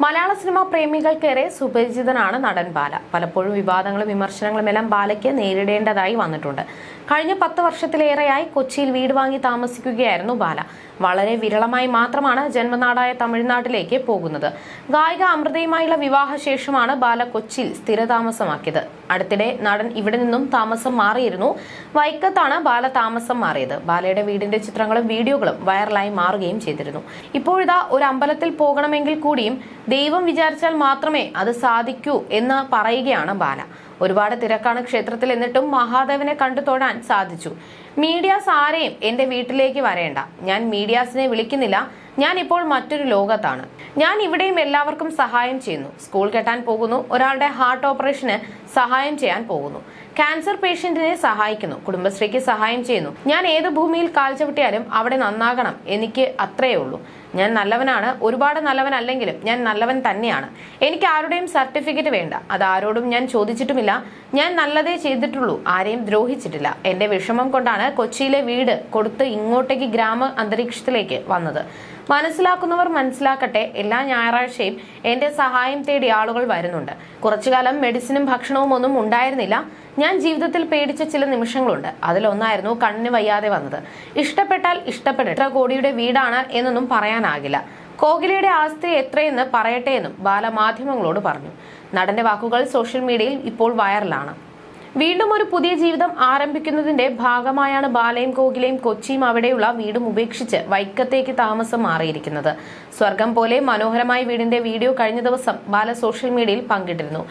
Malayala cinema പ്രേമികൾക്കേറെ സുപരിചിതനാണ് നടൻ ബാല. പലപ്പോഴും വിവാദങ്ങളും വിമർശനങ്ങളും എല്ലാം ബാലയ്ക്ക് നേരിടേണ്ടതായി വന്നിട്ടുണ്ട്. കഴിഞ്ഞ പത്ത് വർഷത്തിലേറെയായി കൊച്ചിയിൽ വീട് വാങ്ങി താമസിക്കുകയായിരുന്നു ബാല. വളരെ വിരളമായി മാത്രമാണ് ജന്മനാടായ തമിഴ്നാട്ടിലേക്ക് പോകുന്നത്. ഗായിക അമൃതയുമായുള്ള വിവാഹശേഷമാണ് ബാല കൊച്ചിയിൽ സ്ഥിരതാമസമാക്കിയത്. അടുത്തിടെ നടൻ ഇവിടെ നിന്നും താമസം മാറിയിരുന്നു. വൈക്കത്താണ് ബാല താമസം മാറിയത്. ബാലയുടെ വീടിന്റെ ചിത്രങ്ങളും വീഡിയോകളും വൈറലായി മാറുകയും ചെയ്തിരുന്നു. ഇപ്പോഴിതാ ഒരു അമ്പലത്തിൽ പോകണമെങ്കിൽ കൂടിയും ദൈവം വിചാരിച്ചാൽ മാത്രമേ അത് സാധിക്കൂ എന്ന് പറയുകയാണ് ബാല. ഒരുപാട് തിരക്കാണ് ക്ഷേത്രത്തിൽ എന്നിട്ടും മഹാദേവനെ കണ്ടു തൊഴാൻ സാധിച്ചു. മീഡിയാസ് ആരെയും എന്റെ വീട്ടിലേക്ക് വരേണ്ട. ഞാൻ മീഡിയാസിനെ വിളിക്കുന്നില്ല. ഞാൻ ഇപ്പോൾ മറ്റൊരു ലോകത്താണ്. ഞാൻ ഇവിടെയും എല്ലാവർക്കും സഹായം ചെയ്യുന്നു. സ്കൂൾ കെട്ടാൻ പോകുന്നു. ഒരാളുടെ ഹാർട്ട് ഓപ്പറേഷന് സഹായം ചെയ്യാൻ പോകുന്നു. ക്യാൻസർ പേഷ്യന്റിനെ സഹായിക്കുന്നു. കുടുംബശ്രീക്ക് സഹായം ചെയ്യുന്നു. ഞാൻ ഏത് ഭൂമിയിൽ കാൽ ചവിട്ടിയാലും അവിടെ നന്നാകണം. എനിക്ക് അത്രയേ ഉള്ളൂ. ഞാൻ നല്ലവനാണ്. ഒരുപാട് നല്ലവനല്ലെങ്കിലും ഞാൻ നല്ലവൻ തന്നെയാണ്. എനിക്ക് ആരുടെയും സർട്ടിഫിക്കറ്റ് വേണ്ട. അത് ആരോടും ഞാൻ ചോദിച്ചിട്ടുമില്ല. ഞാൻ നല്ലതേ ചെയ്തിട്ടുള്ളൂ. ആരെയും ദ്രോഹിച്ചിട്ടില്ല. എന്റെ വിഷമം കൊണ്ടാണ് കൊച്ചിയിലെ വീട് കൊടുത്ത് ഇങ്ങോട്ടേക്ക് ഗ്രാമ അന്തരീക്ഷത്തിലേക്ക് വന്നത്. മനസ്സിലാക്കുന്നവർ മനസ്സിലാക്കട്ടെ. എല്ലാ ഞായറാഴ്ചയും എന്റെ സഹായം തേടി ആളുകൾ വരുന്നുണ്ട്. കുറച്ചുകാലം മെഡിസിനും ഭക്ഷണവും ഒന്നും ഉണ്ടായിരുന്നില്ല. ഞാൻ ജീവിതത്തിൽ പേടിച്ച ചില നിമിഷങ്ങളുണ്ട്. അതിലൊന്നായിരുന്നു കണ്ണിന് വയ്യാതെ വന്നത്. ഇഷ്ടപ്പെട്ടാൽ ഇഷ്ടപ്പെട്ട എത്ര കോടിയുടെ വീടാണ് എന്നൊന്നും പറയാനാകില്ല. കോഹ്ലിയുടെ ആസ്തി എത്രയെന്ന് പറയട്ടെ എന്നും ബാലമാധ്യമങ്ങളോട് പറഞ്ഞു. നടന്റെ വാക്കുകൾ സോഷ്യൽ മീഡിയയിൽ ഇപ്പോൾ വൈറലാണ് വീണ്ടും ഒരു പുതിയ ജീവിതം ആരംഭിക്കുന്നതിന്റെ ഭാഗമായാണ് ബാലയും കോകിലയും കൊച്ചിയും അവിടെയുള്ള വീടും ഉപേക്ഷിച്ച് വൈക്കത്തേക്ക് താമസം മാറിയിരിക്കുന്നത്. സ്വർഗം പോലെ മനോഹരമായ വീടിന്റെ വീഡിയോ കഴിഞ്ഞ ദിവസം ബാല സോഷ്യൽ മീഡിയയിൽ പങ്കിട്ടിരുന്നു.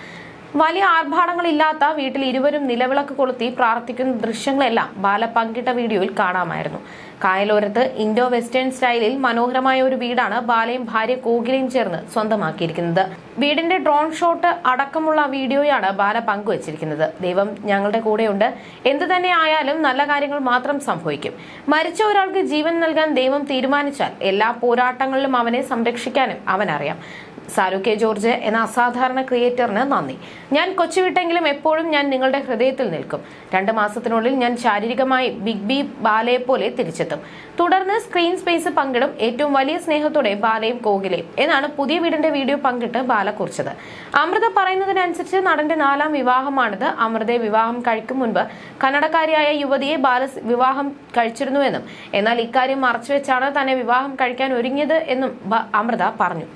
വലിയ ആർഭാടങ്ങളില്ലാത്ത വീട്ടിൽ ഇരുവരും നിലവിളക്ക് കൊളുത്തി പ്രാർത്ഥിക്കുന്ന ദൃശ്യങ്ങളെല്ലാം ബാല പങ്കിട്ട വീഡിയോയിൽ കാണാമായിരുന്നു. കായലോരത്ത് ഇൻഡോ വെസ്റ്റേൺ സ്റ്റൈലിൽ മനോഹരമായ ഒരു വീടാണ് ബാലയും ഭാര്യ കോകിലയും ചേർന്ന് സ്വന്തമാക്കിയിരിക്കുന്നത്. വീടിന്റെ ഡ്രോൺ ഷോട്ട് അടക്കമുള്ള വീഡിയോയാണ് ബാല പങ്കുവച്ചിരിക്കുന്നത്. ദൈവം ഞങ്ങളുടെ കൂടെയുണ്ട്. എന്തു തന്നെ ആയാലും നല്ല കാര്യങ്ങൾ മാത്രം സംഭവിക്കും. മരിച്ച ഒരാൾക്ക് ജീവൻ നൽകാൻ ദൈവം തീരുമാനിച്ചാൽ എല്ലാ പോരാട്ടങ്ങളിലും അവനെ സംരക്ഷിക്കാനും അവനറിയാം. സാരു കെ ജോർജ് എന്ന അസാധാരണ ക്രിയേറ്ററിന് നന്ദി. ഞാൻ കൊച്ചു വിട്ടെങ്കിലും എപ്പോഴും ഞാൻ നിങ്ങളുടെ ഹൃദയത്തിൽ നിൽക്കും. രണ്ട് മാസത്തിനുള്ളിൽ ഞാൻ ശാരീരികമായി ബിഗ് ബി ബാലയെ പോലെ തിരിച്ചെത്തും. തുടർന്ന് സ്ക്രീൻ സ്പേസ് പങ്കിടും ഏറ്റവും വലിയ സ്നേഹത്തോടെ ബാലയും കോകിലയും എന്നാണ് പുതിയ വീടിന്റെ വീഡിയോ പങ്കിട്ട് ബാല കുറിച്ചത്. അമൃത പറയുന്നതിനനുസരിച്ച് നടന്റെ നാലാം വിവാഹമാണിത്. അമൃതയെ വിവാഹം കഴിക്കും മുൻപ് കന്നഡക്കാരിയായ യുവതിയെ ബാല വിവാഹം കഴിച്ചിരുന്നുവെന്നും എന്നാൽ ഇക്കാര്യം മറച്ചുവെച്ചാണ് തന്നെ വിവാഹം കഴിക്കാൻ ഒരുങ്ങിയത് എന്നും അമൃത പറഞ്ഞു.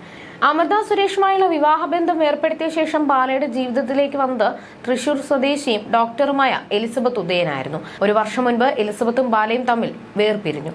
അമൃത സുരേഷുമായുള്ള വിവാഹബന്ധം ഏർപ്പെടുത്തിയ ശേഷം ബാലയുടെ ജീവിതത്തിലേക്ക് വന്നത് തൃശൂർ സ്വദേശിയും ഡോക്ടറുമായ എലിസബത്ത് ഉദയനായിരുന്നു. ഒരു വർഷം മുൻപ് എലിസബത്തും ബാലയും തമ്മിൽ വേർപിരിഞ്ഞു.